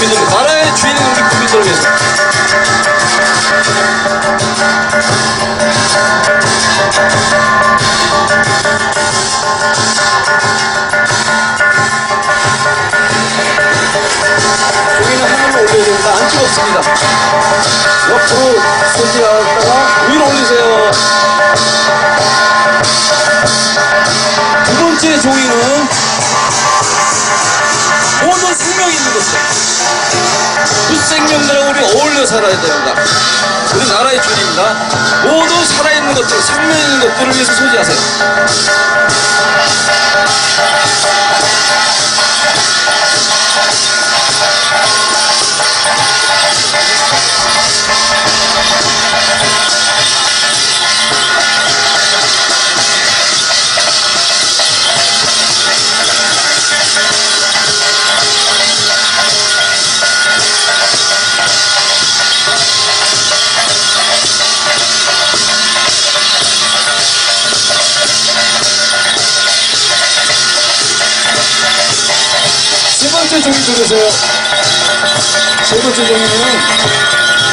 국민들, 나라의 주인은 우리 국민들을 위해서. 종이는 하늘로 올려야 됩니다. 안 찍었습니다. 옆으로 손질하다가 위로 모든 생명이 있는 것을 그 생명들하고 우리 어울려 살아야 됩니다. 우리 나라의 주인입니다. 모든 살아있는 것들, 생명 있는 것들을 위해서 소지하세요. 번째 종이 들으세요. 세 번째 종이는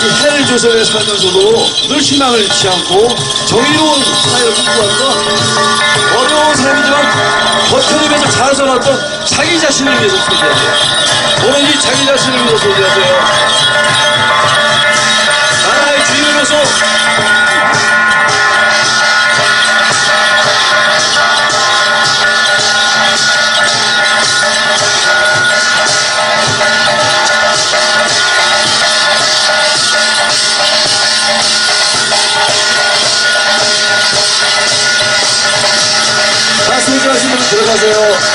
이 해를 조선에 살면서도 늘 희망을 잃지 않고 정의로운 사회를 꿈꾸었던 어려운 삶이지만 버텨내면서잘 살았던 자기 자신을 위해서 소지하세요. 오로지 자기 자신을 위해서 소지하세요. 소지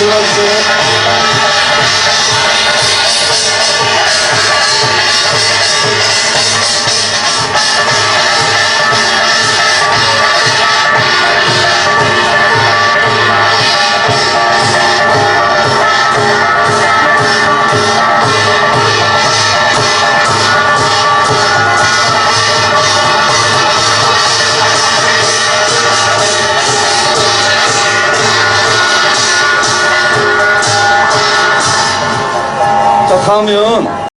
다하 자, 다음은